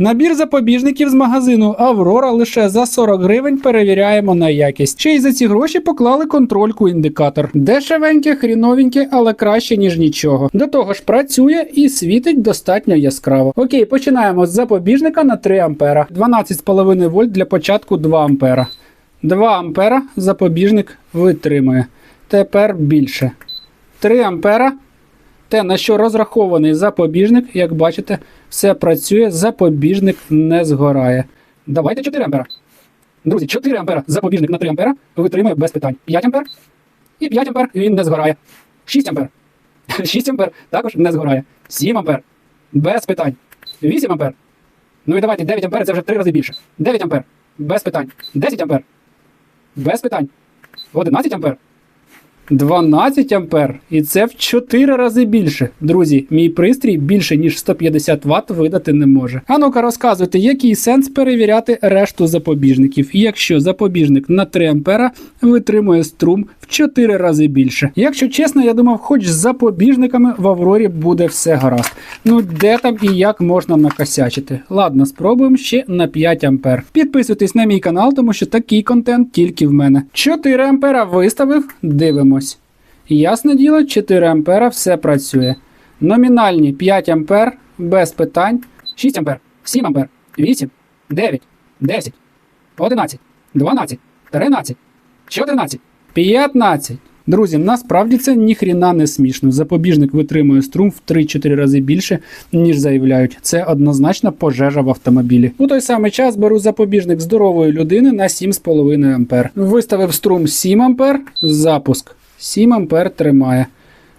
Набір запобіжників з магазину Аврора лише за 40 гривень перевіряємо на якість. Ще й за ці гроші поклали контрольку індикатор. Дешевеньке, хріновеньке, але краще, ніж нічого. До того ж, працює і світить достатньо яскраво. Окей, починаємо з запобіжника на 3 ампера. 12,5 вольт для початку 2 ампера. 2 ампера запобіжник витримує. Тепер більше. 3 ампера. Те, на що розрахований запобіжник, як бачите, все працює, запобіжник не згорає. Давайте 4 ампера. Друзі, 4 ампера запобіжник на 3 ампера витримує без питань. 5 ампер і 5 ампер він не згорає. 6 ампер. 6 ампер також не згорає. 7 ампер без питань. 8 ампер. Ну і давайте 9 ампер це вже в 3 рази більше. 9 ампер без питань. 10 ампер без питань. 11 ампер. 12 ампер. І це в 4 рази більше. Друзі, мій пристрій більше ніж 150 Вт видати не може. А ну-ка розказуйте, який сенс перевіряти решту запобіжників, якщо запобіжник на 3 ампера витримує струм в 4 рази більше. Якщо чесно, я думав, хоч з запобіжниками в Аврорі буде все гаразд. Ну де там і як можна накосячити? Ладно, спробуємо ще на 5 ампер. Підписуйтесь на мій канал, тому що такий контент тільки в мене. 4 ампера виставив, дивимось. Ясне діло, 4 ампера все працює. Номінальні 5 ампер без питань, 6 ампер, 7 ампер, 8, 9, 10, 11, 12, 13, 14, 15. Друзі, насправді це ніхріна не смішно. Запобіжник витримує струм в 3-4 рази більше, ніж заявляють. Це однозначно пожежа в автомобілі. У той самий час беру запобіжник здорової людини на 7,5 ампер. Виставив струм 7 ампер, запуск. 7 ампер тримає.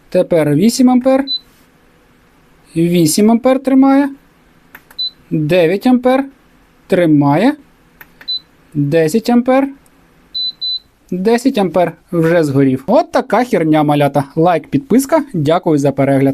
Тепер 8 ампер. 8 ампер тримає. 9 ампер тримає. 10 ампер. 10 ампер вже згорів. От така херня малята. Лайк, підписка. Дякую за перегляд.